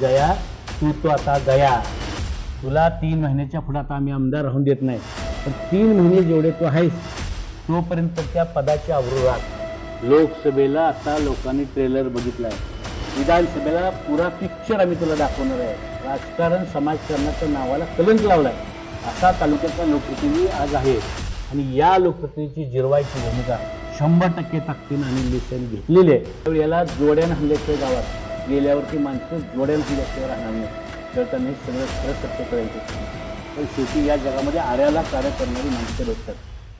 जया तू तो आता गया तुला तीन महिन्याच्या पुढे आता आम्ही आमदार राहून देत नाही. पण तीन महिने जेवढे तू आहेस तोपर्यंत त्या पदाच्या अवरोधात लोकसभेला आता लोकांनी ट्रेलर बघितला आहे विधानसभेला पुरा पिक्चर आम्ही तुला दाखवणार आहे. राजकारण समाजकारणाच्या नावाला कलंक लावलाय. असा तालुक्याचा लोकप्रतिनिधी आज आहे. आणि या लोकप्रतिनिधीची जिरवायची भूमिका शंभर टक्के ताकदीनं आणि लिसन घेतलेली आहे. त्यावेळी याला जोड्यानं हल्ल्याचं गावात. गेल्यावरती माणसं जोड्यानं हल्ल्याशिवाय राहणार नाही. तर त्यांनी सगळं खरं सत्य करायचं. पण शेवटी या जगामध्ये आर्याला कार्य करणारी माणसं भेटतात.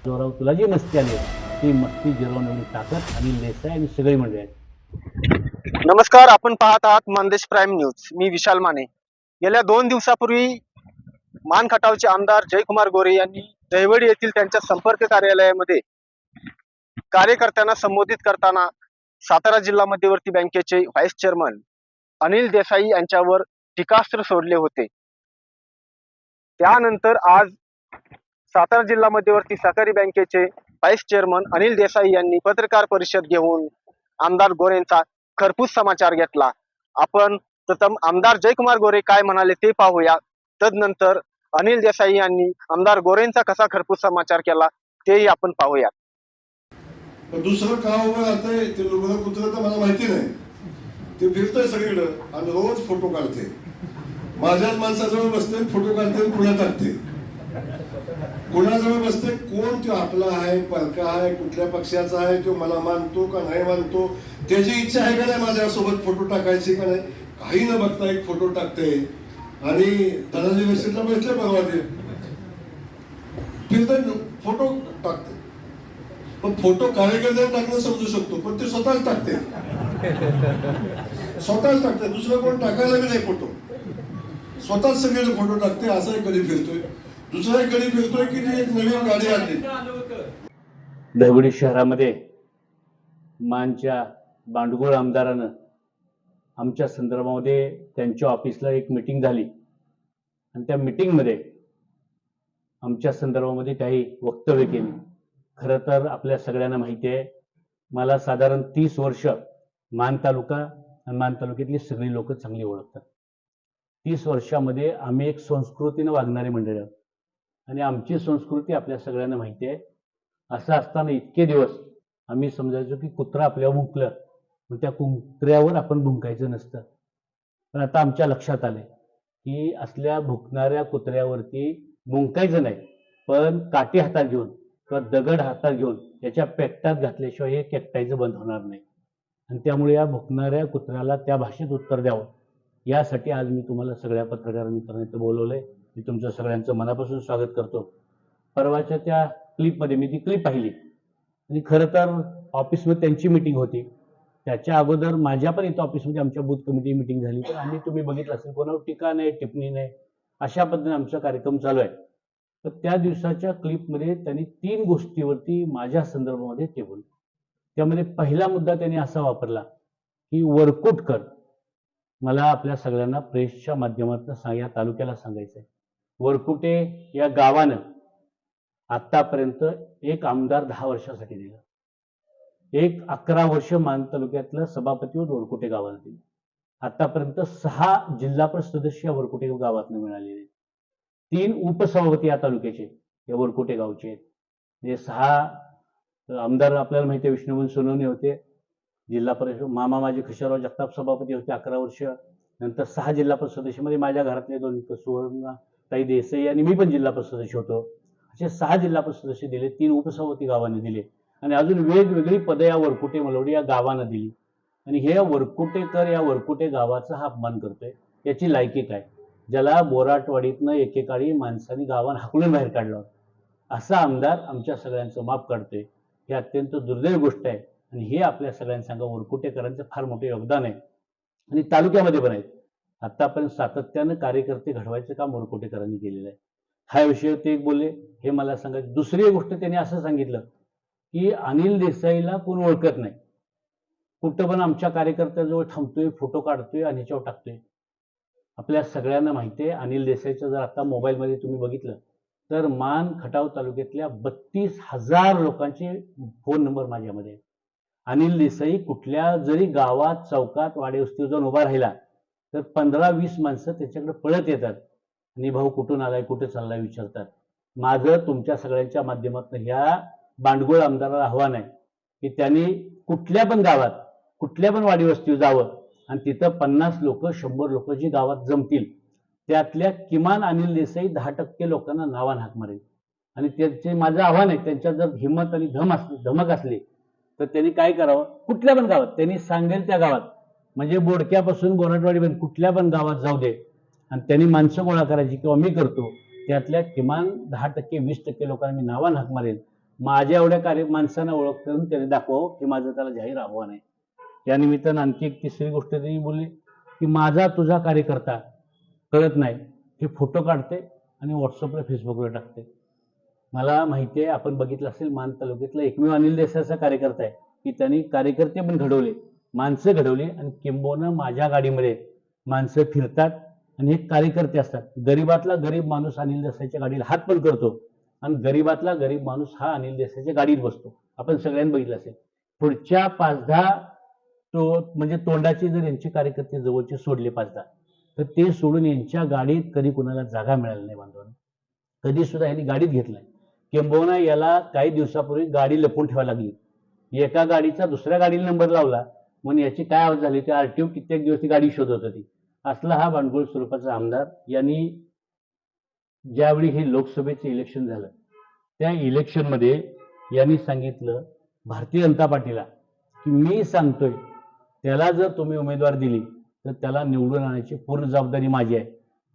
जोराव तुला जी मस्ती आली ती मस्ती जिरवण्याची ताकद आणि लेसाय आणि सगळी म्हणजे मंडळी आहेत नमस्कार आपण पाहत आहात मानदेश प्राईम न्यूज. मी विशाल माने. गेल्या दोन दिवसापूर्वी मान खटावचे आमदार जयकुमार गोरे यांनी दहिवडी येथील त्यांच्या संपर्क कार्यालयामध्ये कार्यकर्त्यांना संबोधित करताना सातारा जिल्हा मध्यवर्ती बँकेचे व्हाईस चेअरमन अनिल देसाई यांच्यावर टीकास्त्र सोडले होते. त्यानंतर आज सातारा जिल्हा मध्यवर्ती सहकारी बँकेचे व्हाईस चेअरमन अनिल देसाई यांनी पत्रकार परिषद घेऊन आमदार गोरेंचा खरपूस समाचार घेतला. आपण प्रथम आमदार जयकुमार गोरे काय म्हणाले ते पाहूया. तदनंतर अनिल देसाई यांनी आमदार गोरेंचा कसा खरपूस समाचार केला तेही आपण पाहूया. पण दुसरं का उभं राहतंय ते लुगडं कुत्र तर मला माहिती नाही. ते फिरतंय सगळीकडं आणि रोज फोटो काढते. माझ्याच माणसाजवळ बसते फोटो काढते आणि टाकते कुणाजवळ बसते कोण तो आपला आहे परका आहे कुठल्या पक्षाचा आहे तो मला मानतो का नाही मानतो त्याची इच्छा आहे का नाही माझ्यासोबत फोटो टाकायची का नाही काही न बघता एक फोटो टाकते. आणि धनाजी वेस्टेटला बसले परवा ते. फिरतंय फोटो टाकते. पण फोटो कार्यकर्त्यांना टाकणं समजू शकतो पण ते स्वतःच टाकते. स्वतःच टाकते दुसरं कोण टाकायला बी नाही फोटो. स्वतःच सगळे फोटो टाकते असा एक कधी फिरतोय. दुसरा एक कधी फिरतोय की ती एक नवीन गाडी आणली. दहिवडी शहरामध्ये मानच्या बांडगुळ आमदारानं आमच्या संदर्भामध्ये त्यांच्या ऑफिसला एक मिटिंग झाली. आणि त्या मिटिंगमध्ये आमच्या संदर्भामध्ये काही वक्तव्य केली. खरं तर आपल्या सगळ्यांना माहिती आहे मला साधारण तीस वर्ष मान तालुका आणि मान तालुक्यातली सगळी लोक चांगली ओळखतात. तीस वर्षामध्ये आम्ही एक संस्कृतीनं वागणारी मंडळ. आणि आमची संस्कृती आपल्या सगळ्यांना माहिती आहे. असं असताना इतके दिवस आम्ही समजायचो की कुत्रा आपल्यावर भुंकलं मग त्या कुत्र्यावर आपण भुंकायचं नसतं. पण आता आमच्या लक्षात आले की असल्या भुंकणाऱ्या कुत्र्यावरती भुंकायचं नाही पण काठी हातात घेऊन किंवा दगड हातात घेऊन त्याच्या पेट्टात घातल्याशिवाय हे केकटायचं बंद होणार नाही. आणि त्यामुळे या भुकणाऱ्या कुत्र्याला त्या भाषेत उत्तर द्यावं. यासाठी आज मी तुम्हाला सगळ्या पत्रकार मित्रांनी इथं आहे मी तुमचं सगळ्यांचं मनापासून स्वागत करतो. परवाच्या त्या क्लिपमध्ये मी ती क्लिप पाहिली. आणि खरं तर ऑफिसमध्ये त्यांची मिटिंग होती. त्याच्या अगोदर माझ्या पण इथं ऑफिसमध्ये आमच्या बूथ कमिटी मिटिंग झाली. तर आम्ही तुम्ही बघितलं असेल कोणावर टीका नाही टिप्पणी नाही अशा पद्धतीने आमचा कार्यक्रम चालू आहे. तर त्या दिवसाच्या क्लिपमध्ये त्यांनी तीन गोष्टीवरती माझ्या संदर्भामध्ये ते बोलले त्यामध्ये पहिला मुद्दा त्यांनी असा वापरला की वरकुटकर मला आपल्या सगळ्यांना प्रेसच्या माध्यमातून सांग या तालुक्याला सांगायचं आहे वरकुटे या गावानं आतापर्यंत एक आमदार दहा वर्षासाठी दिला. एक अकरा वर्ष मान तालुक्यातलं सभापती वरकुटे गावाला दिले. आतापर्यंत सहा जिल्हा परिषद सदस्य वरकुटे गावातून मिळालेले आहेत. तीन उपसभापती या तालुक्याचे या वरकुटे गावचे आहेत. म्हणजे सहा आमदार आपल्याला माहिती आहे विष्णुबन सोनवणे होते. जिल्हा परिषद मामा माझे खशाराव जगताप सभापती होते अकरा वर्ष. नंतर सहा जिल्हा परिषद सदस्यामध्ये माझ्या घरातले दोन सुवर्ण ताई देसाई आणि मी पण जिल्हा परिषद सदस्य होतो. असे सहा जिल्हा परिषद सदस्य दिले तीन उपसभापती गावाने दिले. आणि अजून वेगवेगळी पदं या वरकुटे मलवडी या गावांना दिली. आणि हे वरकुटेकर या वरकुटे गावाचा हा अपमान करतोय याची लायकी काय? ज्याला बोराटवाडीतनं एकेकाळी माणसांनी गावानं हाकलून बाहेर काढलं असा आमदार आमच्या सगळ्यांचं माफ करतोय. ही अत्यंत दुर्दैव गोष्ट आहे. आणि हे आपल्या सगळ्यांसंग वरकुटेकरांचं फार मोठं योगदान आहे. आणि तालुक्यामध्ये पण आहेत आतापर्यंत सातत्यानं कार्यकर्ते घडवायचं काम वरकुटेकरांनी केलेलं आहे. हा विषय ते एक बोलले. हे मला सांगायचं दुसरी गोष्ट त्यांनी असं सांगितलं की अनिल देसाईला कोण ओळखत नाही. कुठं पण आमच्या कार्यकर्त्याजवळ थांबतोय फोटो काढतोय आणि ह्याच्यावर टाकतोय. आपल्या सगळ्यांना माहिती आहे. अनिल देसाईचं जर आता मोबाईलमध्ये तुम्ही बघितलं तर मान खटाव तालुक्यातल्या बत्तीस हजार लोकांचे फोन नंबर माझ्यामध्ये अनिल देसाई कुठल्या जरी गावात चौकात वाडेवस्तीवर जाऊन उभा राहिला तर पंधरा वीस माणसं त्याच्याकडे पळत येतात. आणि भाऊ कुठून आलाय कुठे चाललाय विचारतात. माझं तुमच्या सगळ्यांच्या माध्यमातून ह्या बांडगुळ आमदाराला आव्हान आहे की त्यांनी कुठल्या पण गावात कुठल्या पण वाडीवस्तीवर जावं आणि तिथं पन्नास लोक शंभर लोक जी गावात जमतील त्यातल्या किमान अनिल देसाई दहा टक्के लोकांना नावान हाक मारेल. आणि त्यांचे माझं आव्हान आहे त्यांच्यात जर हिंमत आणि धम असली धमक असली तर त्यांनी काय करावं? कुठल्या पण गावात त्यांनी सांगेल त्या गावात. म्हणजे बोडक्यापासून गोरटवाडीपर्यंत कुठल्या पण गावात जाऊ दे. आणि त्यांनी माणसं गोळा करायची किंवा मी करतो त्यातल्या किमान दहा टक्के वीस टक्के लोकांना मी नावान हाक मारेल. माझ्या एवढ्या कार्य माणसांना ओळख करून त्याने दाखवावं हे माझं त्याला जाहीर आव्हान आहे. या निमित्तानं आणखी एक तिसरी गोष्ट त्यांनी बोलली की माझा तुझा कार्यकर्ता कळत नाही हे फोटो काढते आणि व्हॉट्सअपला फेसबुकवर टाकते. मला माहिती आहे आपण बघितलं असेल मान तालुक्यातला एकमेव अनिल देसाईचा कार्यकर्ता आहे की त्यांनी कार्यकर्ते पण घडवले माणसं घडवली आणि किंबहुना माझ्या गाडीमध्ये माणसं फिरतात आणि हे कार्यकर्ते असतात. गरीबातला गरीब माणूस अनिल देसाईच्या गाडीला हात पण करतो आणि गरीबातला गरीब माणूस हा अनिल देसाईच्या गाडीत बसतो. आपण सगळ्यांनी बघितलं असेल. पुढच्या पाच दहा तो म्हणजे तोंडाचे जर यांचे कार्यकर्ते जवळचे सोडले पाच दहा तर ते सोडून यांच्या गाडीत कधी कुणाला जागा मिळाली नाही बांधवांना. कधी सुद्धा यांनी गाडीत घेतलाय किंबहुना याला काही दिवसापूर्वी गाडी लपून ठेवायला लागली. एका गाडीचा दुसऱ्या गाडीला नंबर लावला. म्हणून याची काय आवाज झाली? ते आरटीओ कित्येक दिवस ती गाडी शोधत होती. असला हा बांडगुळ स्वरूपाचा आमदार यांनी ज्यावेळी हे लोकसभेचं इलेक्शन झालं त्या इलेक्शनमध्ये यांनी सांगितलं भारतीय जनता पार्टीला की मी सांगतोय त्याला जर तुम्ही उमेदवार दिली तर त्याला निवडून आणण्याची पूर्ण जबाबदारी माझी आहे.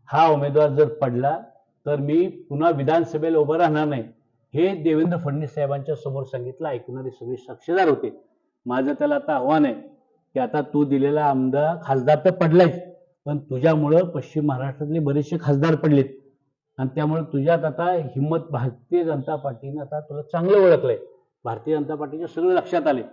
हा उमेदवार जर पडला तर मी पुन्हा विधानसभेला उभं राहणार नाही. हे देवेंद्र फडणवीस साहेबांच्या समोर सांगितलं ऐकणारे सगळे साक्षीदार होते. माझं त्याला आता आव्हान आहे की आता तू दिलेला आमदार खासदार तर पडलायच पण तुझ्यामुळं पश्चिम महाराष्ट्रातले बरेचसे खासदार पडलेत. आणि त्यामुळे तुझ्यात आता हिंमत भारतीय जनता पार्टीनं आता तुला चांगलं ओळखलंय. भारतीय जनता पार्टीचे सगळं लक्षात आले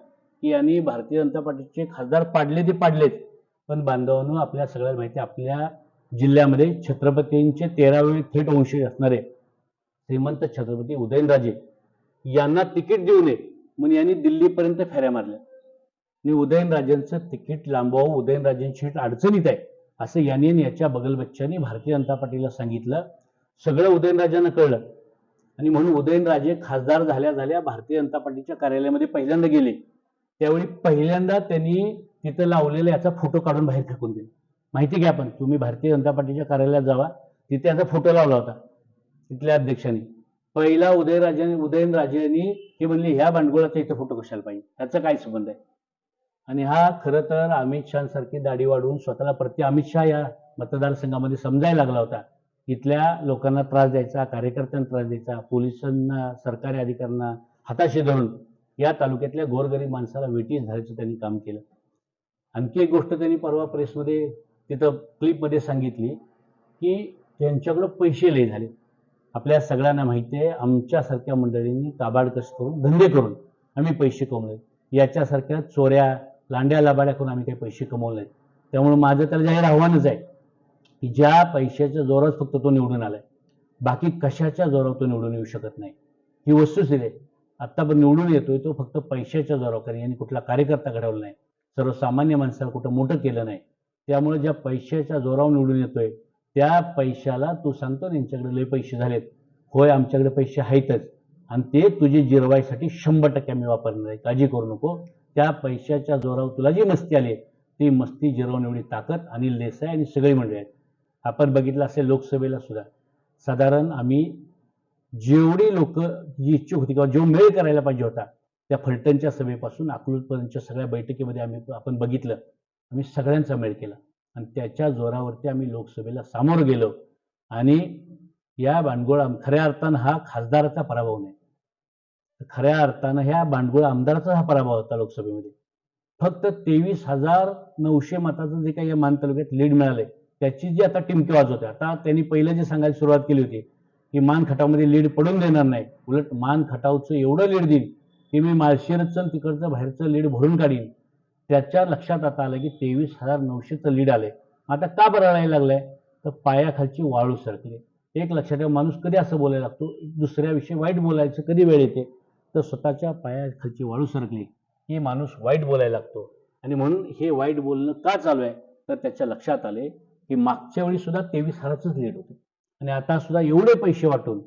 की यांनी भारतीय जनता पार्टीचे खासदार पाडले ते पाडलेच पण बांधवांनो आपल्या सगळ्यात माहिती आपल्या जिल्ह्यामध्ये छत्रपतींचे तेरावे थेट वंशी असणारे श्रीमंत छत्रपती उदयनराजे यांना तिकीट देऊ नये म्हणून यांनी दिल्लीपर्यंत फेऱ्या मारल्या. आणि उदयनराजेंचं तिकीट लांबवावं उदयनराजेंची अडचणीत आहे असं यांनी याच्या बगलबच्च्यांनी भारतीय जनता पार्टीला सांगितलं. सगळं उदयनराजांना कळलं. आणि म्हणून उदयनराजे खासदार झाल्या झाल्या भारतीय जनता पार्टीच्या कार्यालयामध्ये पहिल्यांदा गेले. त्यावेळी पहिल्यांदा त्यांनी तिथं लावलेला याचा फोटो काढून बाहेर फेकून दिला. माहिती घ्या पण तुम्ही भारतीय जनता पार्टीच्या कार्यालयात जावा तिथे याचा फोटो लावला होता तिथल्या अध्यक्षांनी. पहिला उदयराजे उदयनराजेंनी हे म्हणले ह्या भांडगोळाचा इथं फोटो कशाला पाहिजे? त्याचा काय संबंध आहे? आणि हा खरं तर अमित शहासारखी दाढी वाढवून स्वतःला प्रति अमित शहा या मतदारसंघामध्ये समजायला लागला होता. इथल्या लोकांना त्रास द्यायचा कार्यकर्त्यांना त्रास द्यायचा पोलिसांना सरकारी अधिकाऱ्यांना हाताशी धरून या तालुक्यातल्या गोरगरीब माणसाला वेटीस धरायचं त्यांनी काम केलं. आणखी एक गोष्ट त्यांनी परवा प्रेसमध्ये तिथं क्लिपमध्ये सांगितली की त्यांच्याकडं पैसे लय झाले. आपल्या सगळ्यांना माहिती आहे आमच्यासारख्या मंडळींनी काबाड करून धंदे करून आम्ही पैसे कमवले. याच्यासारख्या चोऱ्या लांड्या लाबाड्या करून आम्ही काही पैसे कमवले त्यामुळे माझं त्याला जाहीर आव्हानच आहे की ज्या पैशाच्या जोरात फक्त तो निवडून आलाय बाकी कशाच्या जोरावर तो निवडून येऊ शकत नाही. ही वस्तुस्थिती आहे. आत्ता पण निवडून येतोय तो फक्त पैशाच्या जोरावर कारण यांनी कुठला कार्यकर्ता घडवला नाही. सर्वसामान्य माणसाला कुठं मोठं केलं नाही. त्यामुळे ज्या पैशाच्या जोरावर निवडून येतोय त्या पैशाला तू सांगतो ना यांच्याकडे लय पैसे झालेत. होय आमच्याकडे पैसे आहेतच. आणि ते तुझे जिरवायसाठी शंभर टक्के आम्ही वापरणार आहे. काळजी करू नको. त्या पैशाच्या जोरावर तुला जी मस्ती आली ती मस्ती जिरवून एवढी ताकद आणि लेसाय आणि सगळी मंडळी आहेत. आपण बघितलं असेल लोकसभेला सुद्धा साधारण आम्ही जेवढी लोक जी इच्छुक होती किंवा जो मेळ करायला पाहिजे होता त्या फलटणच्या सभेपासून अकलूजपर्यंतच्या सगळ्या बैठकीमध्ये आम्ही आपण बघितलं. आम्ही सगळ्यांचा मेळ केला. आणि त्याच्या जोरावरती आम्ही लोकसभेला सामोरं गेलो. आणि या बांडगोळ आम- खऱ्या अर्थानं हा खासदाराचा पराभव नाही. खऱ्या अर्थानं ह्या बांडगोळ आमदाराचा हा पराभव होता लोकसभेमध्ये. फक्त तेवीस हजार नऊशे मताचं जे काही या मान तालुक्यात लीड मिळालंय त्याची जी आता टिमकी वाजवते आता त्यांनी पहिलं जे सांगायला सुरुवात केली होती की मान खटावमध्ये लीड पडून देणार नाही. उलट मान खटावचं एवढं लीड देईल की मी माळशेरचं तिकडचं बाहेरचं लीड भरून काढीन. त्याच्या लक्षात आता आलं की तेवीस हजार नऊशेचं लीड आलंय. आता का बरं राहायला लागलंय? तर पायाखालची वाळू सरकली. एक लक्षात ठेवा माणूस कधी असं बोलायला लागतो? दुसऱ्याविषयी वाईट बोलायचं कधी वेळ येते? तर स्वतःच्या पायाखालची वाळू सरकली. की माणूस वाईट बोलायला लागतो. आणि म्हणून हे वाईट बोलणं का चालू आहे? तर त्याच्या लक्षात आले की मागच्या वेळी सुद्धा तेवीस हजारच लीड होतं. आणि आता सुद्धा एवढे पैसे वाटून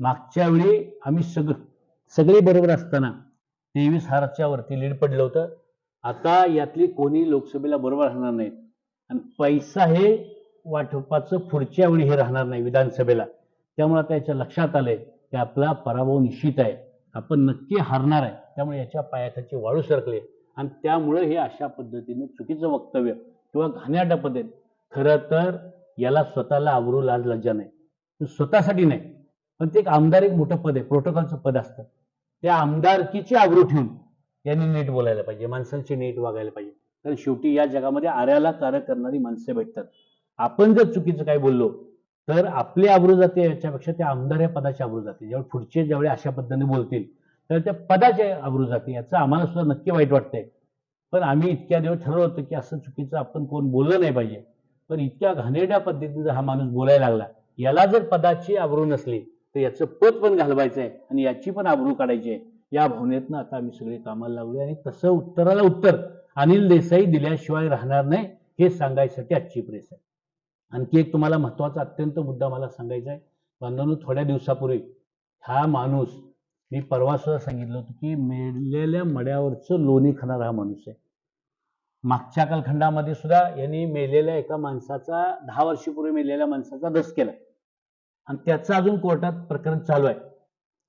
मागच्या वेळी आम्ही सगळं सगळे बरोबर असताना तेवीस हाराच्या वरती लीड पडलं होतं. आता यातली कोणी लोकसभेला बरोबर राहणार नाही आणि पैसा हे वाटपाचं पुढच्या वेळी हे राहणार नाही विधानसभेला. त्यामुळे आता याच्या लक्षात आलंय की आपला पराभव निश्चित आहे. आपण नक्की हारणार आहे. त्यामुळे याच्या पायाखाची वाळू सरकले आणि त्यामुळे हे अशा पद्धतीने चुकीचं वक्तव्य किंवा घाण्यारड्या पद्धत. खरं तर याला स्वतःला आवरू लाज लज्जा नाही. स्वतःसाठी नाही पण ते एक आमदार एक मोठं पद आहे प्रोटोकॉलचं पद असतं. त्या आमदारकीची आवरू ठेवून यांनी नीट बोलायला पाहिजे माणसांची नीट वागायला पाहिजे. कारण शेवटी या जगामध्ये आर्याला कार्य करणारी माणसं भेटतात. आपण जर चुकीचं काही बोललो तर आपली आवरू जाते याच्यापेक्षा त्या आमदार या पदाची आबरू जाते. ज्यावेळी पुढचे ज्यावेळी अशा पद्धतीने बोलतील तर त्या पदाचे आवरू जाते. याचं आम्हाला सुद्धा नक्की वाईट वाटतंय. पण आम्ही इतक्या दिवस ठरवलं होतं की असं चुकीचं आपण कोण बोललं नाही पाहिजे. पण इतक्या घाणेरड्या पद्धतीने हा माणूस बोलायला लागला. याला जर पदाची आबरू नसली तर याचं पद पण घालवायचं आहे आणि याची पण आबरू काढायची आहे या भावनेतनं आता आम्ही सगळे कामाला लागलो आणि तसं उत्तराला उत्तर अनिल देसाई दिल्याशिवाय राहणार नाही हे सांगायसाठी आजची प्रेस आहे. आणखी एक तुम्हाला महत्त्वाचा अत्यंत मुद्दा मला सांगायचा आहे बांधवांनो थोड्या दिवसापूर्वी हा माणूस मी परवा सुद्धा सांगितलं होतं की मेलेल्या मड्यावरचं लोणी खाणारा हा माणूस आहे. मागच्या कालखंडामध्ये सुद्धा यांनी मेलेल्या एका माणसाचा दहा वर्षीपूर्वी मेलेल्या माणसाचा दस केला. आणि त्याचं अजून कोर्टात प्रकरण चालू आहे.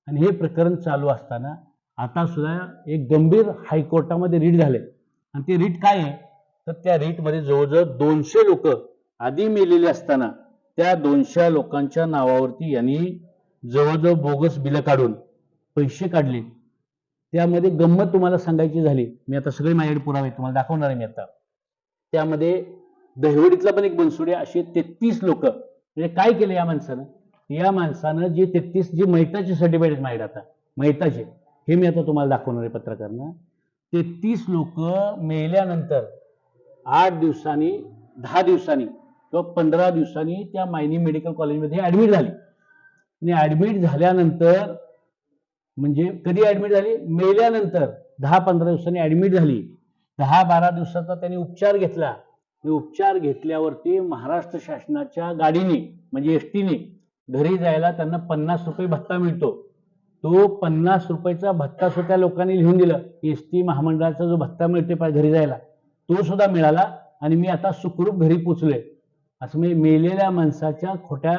आणि हे प्रकरण चालू असताना आता सुद्धा एक गंभीर हायकोर्टामध्ये रीट झाले. आणि ते रीट काय आहे? तर त्या रीटमध्ये जवळजवळ दोनशे लोक आधी मेलेले असताना त्या दोनशे लोकांच्या नावावरती यांनी जवळजवळ बोगस बिलं काढून पैसे काढले. त्यामध्ये गंमत तुम्हाला सांगायची झाली. मी आता सगळे माझ्याकडे पुरावे तुम्हाला दाखवणार आहे मी आता. त्यामध्ये दहिवडीतला पण एक बनसुडे असे तेहतीस लोक. म्हणजे काय केलं या माणसानं? या माणसानं जे तेहतीस जे मैताचे सर्टिफिकेट आहेत माझ्याकडे आता मैताचे हे मी आता तुम्हाला दाखवणार आहे पत्रकारांना. तेहतीस लोक मेल्यानंतर आठ दिवसांनी दहा दिवसांनी किंवा पंधरा दिवसांनी त्या मायनी मेडिकल कॉलेजमध्ये ऍडमिट झाली. आणि ऍडमिट झाल्यानंतर म्हणजे कधी ऍडमिट झाली? मेल्यानंतर. दहा पंधरा दिवसांनी ऍडमिट झाली. दहा बारा दिवसाचा त्यांनी उपचार घेतला. उपचार घेतल्यावरती महाराष्ट्र शासनाच्या गाडीने म्हणजे एस टीने घरी जायला त्यांना पन्नास रुपये भत्ता मिळतो. तो पन्नास रुपयाचा भत्ता सुद्धा लोकांनी लिहून दिलं. एस टी महामंडळाचा जो भत्ता मिळते पा- घरी जायला तो सुद्धा मिळाला आणि मी आता सुखरूप घरी पोचलोय. असं म्हणजे मेलेल्या माणसाच्या खोट्या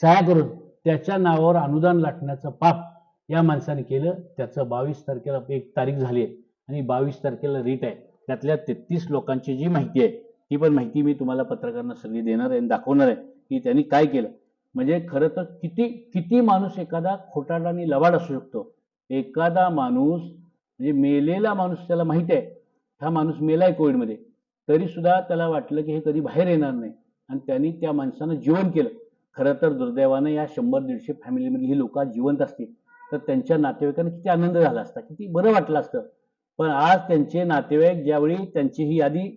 सह्या करून त्याच्या नावावर अनुदान लाटण्याचं पाप या माणसाने केलं त्याचं बावीस तारखेला एक तारीख झाली आहे. आणि बावीस तारखेला रीट आहे. त्यातल्या तेहतीस लोकांची जी माहिती आहे ती पण माहिती मी तुम्हाला पत्रकारांना सगळी देणार आहे आणि दाखवणार आहे की त्यांनी काय केलं. म्हणजे खरं तर किती किती माणूस एखादा खोटाडा आणि लवाड असू शकतो. एखादा माणूस म्हणजे मेलेला माणूस त्याला माहिती आहे. हा माणूस मेलाय कोविडमध्ये. तरी सुद्धा त्याला वाटलं की हे कधी बाहेर येणार नाही. आणि त्यांनी त्या माणसानं जीवन केलं. खरं तर दुर्दैवानं या शंभर दीडशे फॅमिलीमधली ही लोक जिवंत असतील. तर त्यांच्या नातेवाईकांना किती आनंद झाला असता किती बरं वाटलं असतं. पण आज त्यांचे नातेवाईक ज्यावेळी त्यांची ही यादी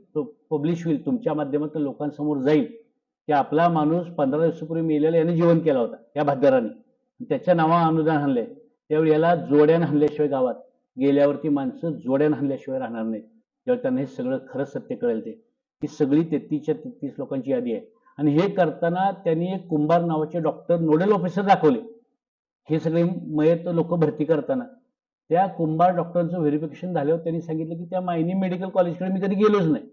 पब्लिश होईल तुमच्या माध्यमातून लोकांसमोर जाईल की आपला माणूस पंधरा दिवसापूर्वी मेलेला याने जीवन केला होता या भागदाराने त्याच्या नावा अनुदान आणलंय. त्यावेळी याला जोड्यानं आणल्याशिवाय गावात गेल्यावरती माणसं जोड्यानं आणल्याशिवाय राहणार नाहीत. जेव्हा त्यांना हे सगळं खरं सत्य कळेल ते. ही सगळी तेहतीसच्या तेहतीस लोकांची यादी आहे. आणि हे करताना त्यांनी एक कुंभार नावाचे डॉक्टर नोडल ऑफिसर दाखवले. हे सगळे मयत लोक भरती करताना. त्या कुंभार डॉक्टरांचं व्हेरिफिकेशन झाल्यावर त्यांनी सांगितलं की त्या मायनी मेडिकल कॉलेजकडे मी कधी गेलोच नाही.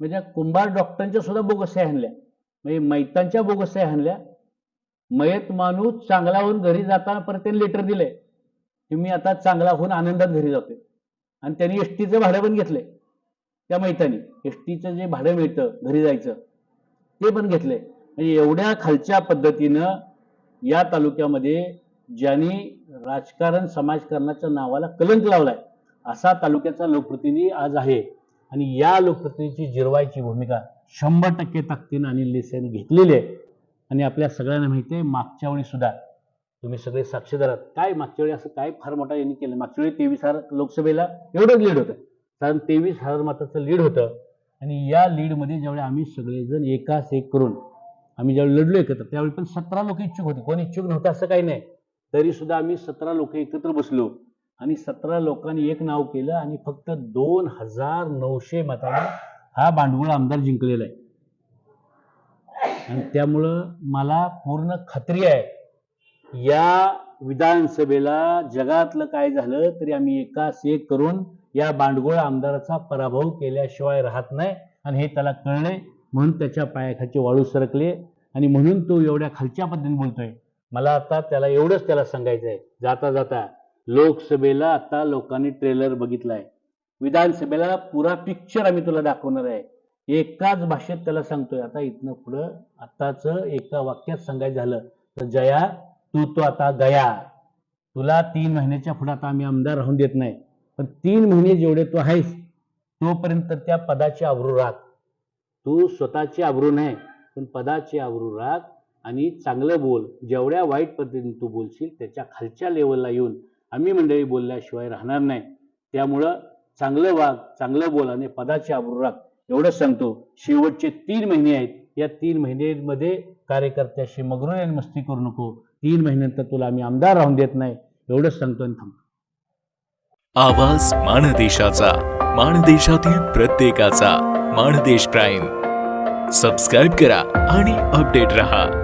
म्हणजे कुंभार डॉक्टरांच्या सुद्धा बोगस्या आणल्या म्हणजे मैतांच्या बोगस्या आणल्या मयत माणूस चांगला होऊन घरी जाताना परत त्यांनी लेटर दिले की मी आता चांगला होऊन आनंदात घरी जातोय. आणि त्यांनी एस टीचं भाडं पण घेतलंय. त्या मैतानी. एस टीचं जे भाडं मिळतं घरी जायचं ते पण घेतलंय. म्हणजे एवढ्या खालच्या पद्धतीनं या तालुक्यामध्ये ज्यांनी राजकारण समाजकारणाच्या नावाला कलंक लावलाय असा तालुक्याचा लोकप्रतिनिधी आज आहे. आणि या लोकप्रतिनिधीची जिरवायची भूमिका शंभर टक्के ताकदीनं अनिल देसाईने घेतलेली आहे. आणि आपल्या सगळ्यांना माहिती आहे मागच्या वेळी सुद्धा तुम्ही सगळे साक्षीदार आहात. काय मागच्या वेळी असं काय फार मोठा यांनी केलं? मागच्या वेळी तेवीस हजार लोकसभेला एवढंच लीड होतं. कारण तेवीस हजार मताचं लीड होतं. आणि या लीडमध्ये ज्यावेळी आम्ही सगळेजण एकाच एक करून आम्ही ज्यावेळी लढलो एकत्र त्यावेळी पण सतरा लोक इच्छुक होते. कोणी इच्छुक नव्हतं असं काही नाही. तरी सुद्धा आम्ही सतरा लोक एकत्र बसलो. आणि सतरा लोकांनी एक नाव केलं आणि फक्त दोन हजार नऊशे मताने हा भांडवल आमदार जिंकलेला आहे. आणि त्यामुळं मला पूर्ण खात्री आहे या विधानसभेला जगातलं काय झालं तरी आम्ही एकास एक करून या बांडगोळ आमदाराचा पराभव केल्याशिवाय राहत नाही आणि हे त्याला कळलंय म्हणून त्याच्या पायाखाची वाळू सरकले. आणि म्हणून तो एवढ्या खालच्या पद्धतीने बोलतोय. मला आता त्याला एवढंच त्याला सांगायचं आहे जाता जाता लोकसभेला आता लोकांनी ट्रेलर बघितलाय. विधानसभेला पुरा पिक्चर आम्ही तुला दाखवणार आहे. एकाच भाषेत त्याला सांगतोय. आता इथनं पुढं आताच एका वाक्यात सांगायचं झालं तर जया तू तो आता गया. तुला तीन महिन्याच्या पुढे आता आम्ही आमदार राहून देत नाही. पण तीन महिने जेवढे तू आहेस तोपर्यंत त्या पदाची आबरू राख. तू स्वतःची आबरू नाही पण पदाची आबरू राख. आणि चांगलं बोल जेवढ्या वाईट पद्धतीने तू बोलशील त्याच्या खालच्या लेवलला येऊन आम्ही मंडळी बोलल्याशिवाय राहणार नाही. त्यामुळं चांगलं वाग चांगलं बोल आणि पदाची आबरू राख एवढंच सांगतो. शेवटचे तीन महिने आहेत. या तीन महिन्यांमध्ये कार्यकर्त्याशी मगरून आणि मस्ती करू नको. तीन महिन्यानंतर तुला आम्ही आमदार राहून देत नाही. एवढंच सांगतो आणि थांबतो आवाज माणदेशाचा माणदेशातील प्रत्येकाचा. माणदेश प्राईम. सबस्क्राईब करा आणि अपडेट रहा.